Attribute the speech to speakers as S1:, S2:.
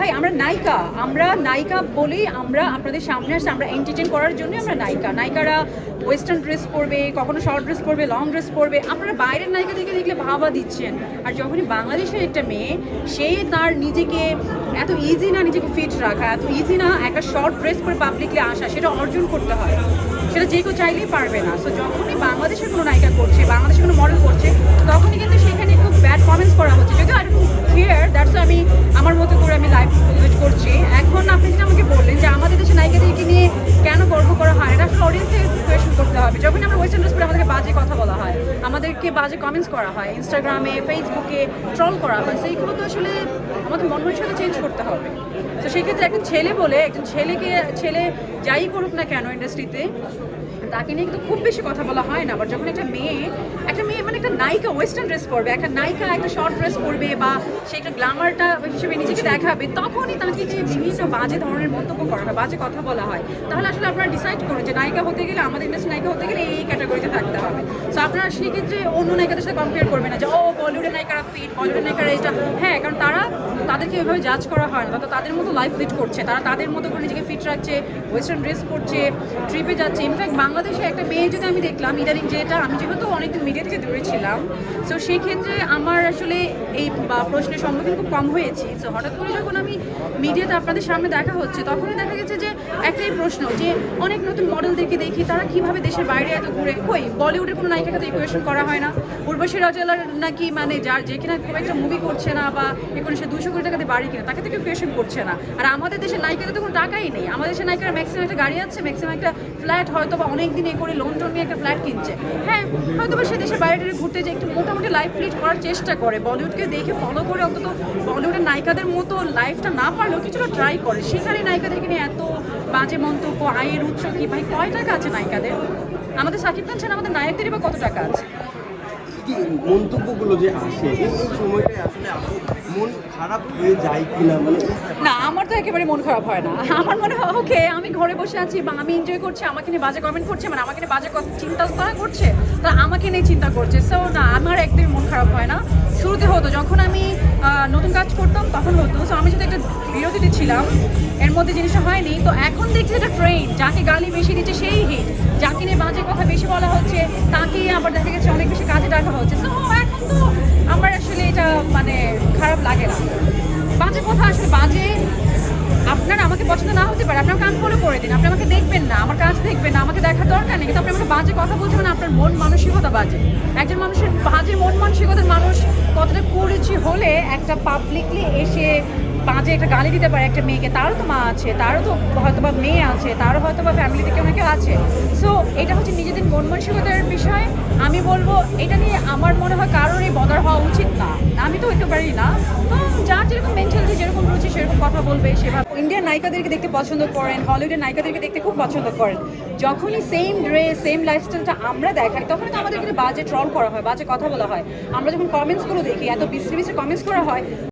S1: ভাই, আমরা নায়িকা। আমরা নায়িকা বলেই আমরা আপনাদের সামনে আসছি, আমরা এন্টারটেন করার জন্য আমরা নায়িকা। নায়িকারা ওয়েস্টার্ন ড্রেস পরবে, কখনো শর্ট ড্রেস পরবে লং ড্রেস পরবে। আপনারা বাইরের নায়িকা নায়িকাদেরকে দেখলে ভাবা দিচ্ছেন। আর যখনই বাংলাদেশের একটা মেয়ে, সে তার নিজেকে এত ইজি না নিজেকে ফিট রাখা, এত ইজি না একটা শর্ট ড্রেস পরে পাবলিকলি আসা, সেটা অর্জন করতে হয়। সেটা যে কেউ চাইলেই পারবে না। সো যখনই বাংলাদেশের কোনো নায়িকা করছে, বাংলাদেশের কোনো মডেল করছে, তখনই কিন্তু সেখানে খুব আমাদেরকে বাজে কমেন্টস করা হয় ইনস্টাগ্রামে ফেসবুকে ট্রল করা হয় সেইগুলো তো আসলে আমাদের মন মানসিকতা চেঞ্জ করতে হবে। তো সেক্ষেত্রে একজন ছেলে বলে, একজন ছেলেকে, ছেলে যাই করুক না কেন ইন্ডাস্ট্রিতে তাকে নিয়ে কিন্তু খুব বেশি কথা বলা হয় না আবার যখন একটা মেয়ে একটা মেয়ে মানে একটা নায়িকা ওয়েস্টার্ন ড্রেস পরবে, একটা নায়িকা একটা শর্ট ড্রেস পরবে বা সে একটা গ্ল্যামারটা হিসেবে নিজেকে দেখাবে, তখনই তাকে যে বিভিন্ন বাজে ধরনের মন্তব্য করা হয়, বাজে কথা বলা হয়। তাহলে আসলে আপনারা ডিসাইড করুন যে নায়িকা হতে গেলে, আমাদের ইন্ডাস্ট্রি নায়িকা হতে গেলে এই ক্যাটাগরিতে থাকতে হবে। সো আপনারা সেক্ষেত্রে অন্য নায়িকাদের সাথে কম্পেয়ার করবেন না যে, ও বলিউডের নায়িকারা ফিট বলিউডের নায়িকারা এটা। হ্যাঁ কারণ তারা তাদেরকে এভাবে জাজ করা হয় না তাদের মতো লাইফ লিড করছে, তারা তাদের মতো করে নিজেকে ফিট রাখছে ওয়েস্টার্ন ড্রেস পরছে ট্রিপে যাচ্ছে। ইনফ্যাক্ট বাংলাদেশে একটা মেয়ে যদি আমি দেখলাম, ইদানিং যেটা আমি যেহেতু অনেকদিন মিডিয়া থেকে দূরে ছিলাম সো সেই ক্ষেত্রে আমার আসলে এই প্রশ্নের সম্মুখীন খুব কম হয়েছি। সো হঠাৎ করে যখন আমি মিডিয়াতে আপনাদের সামনে দেখা হচ্ছে, তখনই দেখা গেছে যে একটাই প্রশ্ন, যে অনেক নতুন মডেলদেরকে দেখি, তারা কীভাবে দেশের বাইরে এত ঘুরে, কই? বলিউডের কোনো নায়িকাকে তো ইকুয়েশন করা হয় না। উর্বশী রাজালার নাকি মানে যার যে কিনা খুব একটা মুভি করছে না, বা এখন সে দুশো কোটি টাকাতে বাড়ি কিনা, তাকে তো কেউ কোয়েশন করছে না। আর আমাদের দেশের নায়িকাদের তো কোনো টাকাই নেই। আমাদের দেশের নায়িকারা ম্যাক্সিমাম একটা গাড়ি আছে ম্যাক্সিমাম একটা ফ্ল্যাট হয়তো বা অনেক দিন এ করে লোন টোন নিয়ে একটা ফ্ল্যাট কিনছে। হ্যাঁ হয়তো সে দেশে বাইরে ঘুরতে যে একটু মোটামুটি লাইফ লিড করার চেষ্টা করে। বলিউডকে দেখে ফলো করে অন্তত বলিউডের নায়িকাদের মতো লাইফটা না পারলেও কিছুটা ট্রাই করে। সেখানে নায়িকাদেরকে নিয়ে এত বাজে মন্তব্য, আয়ের উৎস কি? ভাই, কয় টাকা আছে নায়িকাদের? আমাদের সাকিব খান ছাড়া আমাদের নায়কদেরই বা কত টাকা আছে?
S2: মন্তব্যগুলো যে আসে? এই আসলে মন খারাপ হয়ে যায় কিনা? মানে
S1: না, আমার তো একেবারে মন খারাপ হয় না। আমার মনে হয়, ওকে, আমি ঘরে বসে আছি বা আমি এনজয় করছি, আমাকে নিয়ে বাজে কমেন্ট করছে মানে আমাকে নিয়ে বাজে চিন্তা তারা করছে, তা আমাকে নিয়ে চিন্তা করছে। সো না, আমার একদমই মন খারাপ হয় না। শুরুতে হতো, যখন আমি নতুন কাজ করতাম, তখন হতো। সো আমি যদি একটা বিরতিতে ছিলাম। এর মধ্যে জিনিসটা হয়নি। তো এখন দেখছি একটা ট্রেন যাকে গালি বেশি দিচ্ছে, সেই হিট যাকে নিয়ে বেশি বলা হচ্ছে, তাকেই আবার দেখা গেছে অনেক বেশি কাজে ডাকা হচ্ছে। সো এখন তো আমার আসলে এটা মানে খারাপ লাগে না। বাজে কথা আসলে বাজে। আপনার আমাকে পছন্দ না হতে পারে, আপনার কান ফলো করে দিন, আপনি আমাকে দেখবেন না, আমার কাজ দেখবেন না, আমাকে দেখার দরকার নেই, কিন্তু আপনি আমাকে বাজে কথা বলছেন মানে আপনার মন মানসিকতা বাজে। একজন মানুষের বাজে মন মানসিকতার মানুষ কতটা করেছি হলে একটা পাবলিকলি এসে বাজে একটা গালি দিতে পারে একটা মেয়েকে, তারও তো মা আছে, তারও তো হয়তো বা মেয়ে আছে, তারও হয়তো বা ফ্যামিলিতে কেউ না আছে। সো এটা হচ্ছে নিজেদের মন মানসিকতার বিষয়। আমি বলব, এটা নিয়ে আমার মনে হয় কারোরই বদার হওয়া উচিত না। আমি তো একেবারেই না। তো যার যেরকম মেন্টালিটি যেরকম রয়েছে সেরকম কথা বলবে, সেভাবে। ইন্ডিয়ান নায়িকাদেরকে দেখতে পছন্দ করেন হলিউডের নায়িকাদেরকে দেখতে খুব পছন্দ করেন। যখনই সেম ড্রেস সেম লাইফস্টাইলটা আমরা দেখাই, তখনই তো আমাদেরকে বাজে ট্রল করা হয়, বাজে কথা বলা হয়। আমরা যখন কমেন্টসগুলো দেখি, এত বিশ্রী বিশ্রী কমেন্টস করা হয়